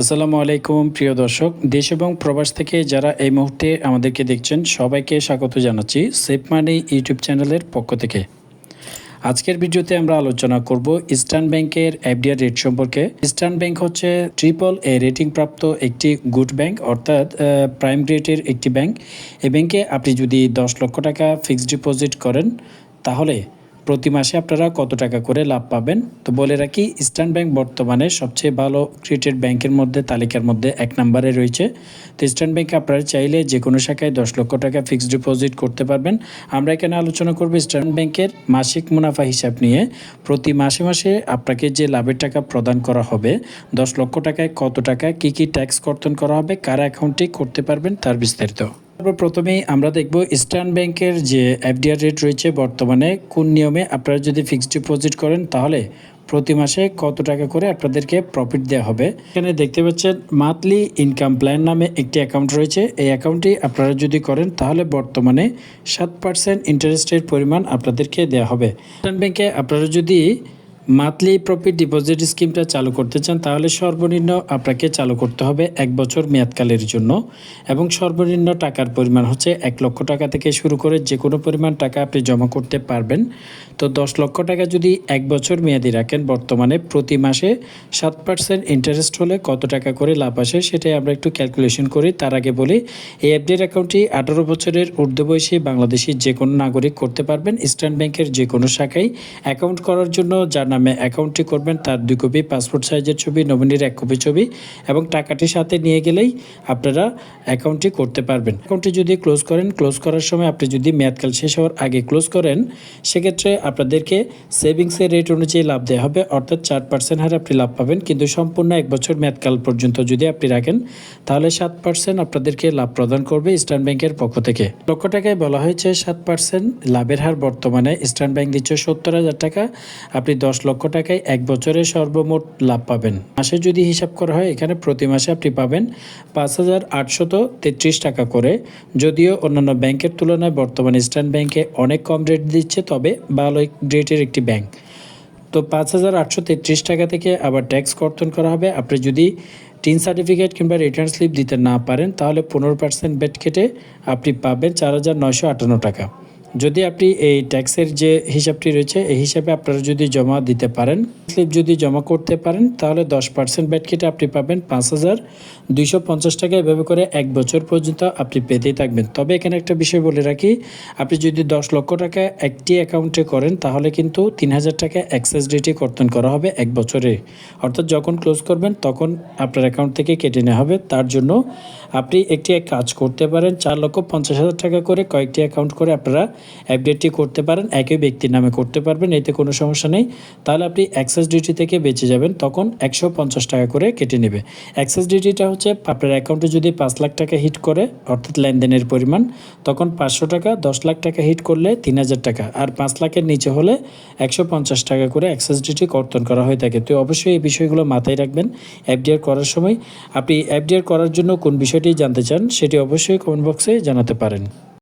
আসসালামু আলাইকুম, প্রিয় দর্শক। দেশ এবং প্রবাস থেকে যারা এই মুহূর্তে আমাদেরকে দেখছেন, সবাইকে স্বাগত জানাচ্ছি সেফ মানি ইউটিউব চ্যানেলের পক্ষ থেকে। আজকের ভিডিওতে আমরা আলোচনা করব ইস্টার্ন ব্যাংকের এফডিআর রেট সম্পর্কে। ইস্টার্ন ব্যাংক হচ্ছে ট্রিপল এ রেটিং প্রাপ্ত একটি গুড ব্যাংক, অর্থাৎ প্রাইম গ্রেডের একটি ব্যাংক। এই ব্যাংকে আপনি যদি দশ লক্ষ টাকা ফিক্সড ডিপোজিট করেন, তাহলে প্রতি মাসে আপনারা কত টাকা করে লাভ পাবেন? তো বলে রাখি, ইস্টার্ন ব্যাংক বর্তমানে সবচেয়ে ভালো ক্রিয়েটেড ব্যাংকের মধ্যে, তালিকার মধ্যে এক নম্বরে রয়েছে। তো ইস্টার্ন ব্যাংকে আপনারা চাইলে যে কোনো শাখায় দশ লক্ষ টাকা ফিক্সড ডিপোজিট করতে পারবেন। আমরা এখানে আলোচনা করব ইস্টার্ন ব্যাংকের মাসিক মুনাফা হিসাব নিয়ে। প্রতি মাসে মাসে আপনাকে যে লাভের টাকা প্রদান করা হবে, দশ লক্ষ টাকায় কত টাকা, কি কি ট্যাক্স কর্তন করা হবে, কার অ্যাকাউন্টে করতে পারবেন, তার বিস্তারিত। প্রথমেই আমরা দেখব ইস্টার্ন ব্যাংকের যে এফডিআর রেট রয়েছে বর্তমানে, কোন নিয়মে আপনারা যদি ফিক্সড ডিপোজিট করেন, তাহলে প্রতি মাসে কত টাকা করে আপনাদেরকে প্রফিট দেওয়া হবে? এখানে দেখতে পাচ্ছেন মান্থলি ইনকাম প্ল্যান নামে একটি অ্যাকাউন্ট রয়েছে। এই অ্যাকাউন্টটি আপনারা যদি করেন, তাহলে বর্তমানে সাত পার্সেন্ট ইন্টারেস্টের পরিমাণ আপনাদেরকে দেওয়া হবে। ইস্টার্ন ব্যাংকে আপনারা যদি মান্থলি প্রফিট ডিপোজিট স্কিমটা চালু করতে চান, তাহলে সর্বনিম্ন আপনাকে চালু করতে হবে এক বছর মেয়াদকালের জন্য এবং সর্বনিম্ন টাকার পরিমাণ হচ্ছে এক লক্ষ টাকা থেকে শুরু করে যে কোনো পরিমাণ টাকা আপনি জমা করতে পারবেন। তো দশ লক্ষ টাকা যদি এক বছর মেয়াদি রাখেন, বর্তমানে প্রতি মাসে সাত পার্সেন্ট ইন্টারেস্ট হলে কত টাকা করে লাভ আসে সেটাই আমরা একটু ক্যালকুলেশন করি। তার আগে বলি, এই এফডির অ্যাকাউন্টটি আঠারো বছরের ঊর্ধ্ব বয়সী বাংলাদেশি যে কোনো নাগরিক করতে পারবেন। ইস্টার্ন ব্যাংকের যে কোনো শাখায় অ্যাকাউন্ট করার জন্য যার নামে অ্যাকাউন্টটি করবেন, তার দুই কপি পাসপোর্ট সাইজের ছবি, নমিনির এক কপি ছবি এবং টাকাটি সাথে নিয়ে গেলেই আপনারা অ্যাকাউন্টটি করতে পারবেন। অ্যাকাউন্টটি যদি ক্লোজ করেন, ক্লোজ করার সময় আপনি যদি মেয়াদকাল শেষ হওয়ার আগে ক্লোজ করেন, সেক্ষেত্রে আপনাদেরকে সেভিংসের রেট অনুযায়ী লাভ দেওয়া হবে, অর্থাৎ চার পার্সেন্ট হারে আপনি লাভ পাবেন। কিন্তু সম্পূর্ণ এক বছর মেয়াদকাল পর্যন্ত যদি আপনি রাখেন, তাহলে সাত পার্সেন্ট আপনাদেরকে লাভ প্রদান করবে ইস্টার্ন ব্যাংকের পক্ষ থেকে। লক্ষ টাকায় বলা হয়েছে, সাত পার্সেন্ট লাভের হার বর্তমানে ইস্টার্ন ব্যাংক দিচ্ছে সত্তর হাজার টাকা। আপনি দশ লক্ষ টাকায় এক বছরে সর্বমোট লাভ পাবেন। মাসে যদি হিসাব করা হয়, এখানে প্রতি মাসে আপনি পাবেন পাঁচ হাজার আটশত তেত্রিশ টাকা করে। যদিও অন্যান্য ব্যাংকের তুলনায় বর্তমানে ইস্টার্ন ব্যাংকে অনেক কম রেট দিচ্ছে, তবে ভালো রেটের একটি ব্যাংক। তো পাঁচ হাজার আটশো তেত্রিশ টাকা থেকে আবার ট্যাক্স কর্তন করা হবে। আপনি যদি টিন সার্টিফিকেট কিংবা রিটার্ন স্লিপ দিতে না পারেন, তাহলে পনেরো পার্সেন্ট বেট কেটে আপনি পাবেন চার হাজার নয়শো আটান্ন টাকা। যদি আপনি এই ট্যাক্সের যে হিসাবটি রয়েছে, এই হিসাবে আপনারা যদি জমা দিতে পারেন, স্লিপ যদি জমা করতে পারেন, তাহলে দশ পার্সেন্ট ব্যাট কেটে আপনি পাবেন পাঁচ হাজার দুইশো পঞ্চাশ টাকা। এভাবে করে এক বছর পর্যন্ত আপনি পেতেই থাকবেন। তবে এখানে একটা বিষয় বলে রাখি, আপনি যদি দশ লক্ষ টাকা একটি অ্যাকাউন্টে করেন, তাহলে কিন্তু তিন হাজার টাকা অ্যাক্সেস ডেটে কর্তন করা হবে এক বছরে। অর্থাৎ যখন ক্লোজ করবেন, তখন আপনার অ্যাকাউন্ট থেকে কেটে নেওয়া হবে। তার জন্য আপনি একটি কাজ করতে পারেন, চার লক্ষ পঞ্চাশ হাজার টাকা করে কয়েকটি অ্যাকাউন্ট করে আপনারা অ্যাপডেটটি করতে পারেন, একই ব্যক্তির নামে করতে পারবেন, এতে কোনো সমস্যা নেই। তাহলে আপনি অ্যাক্সেস ডিউটি থেকে বেঁচে যাবেন, তখন একশো পঞ্চাশ টাকা করে কেটে নেবে। অ্যাক্সেস ডিউটিটা হচ্ছে আপনার অ্যাকাউন্টে যদি পাঁচ লাখ টাকা হিট করে, অর্থাৎ লেনদেনের পরিমাণ, তখন পাঁচশো টাকা, দশ লাখ টাকা হিট করলে তিন হাজার টাকা, আর পাঁচ লাখের নিচে হলে একশো পঞ্চাশ টাকা করে অ্যাক্সেস ডিউটি কর্তন করা হয়ে থাকে। তো অবশ্যই এই বিষয়গুলো মাথায় রাখবেন এফডিআর করার সময়। আপনি এফডিআর করার জন্য কোন বিষয়টি জানতে চান, সেটি অবশ্যই কমেন্ট বক্সে জানাতে পারেন।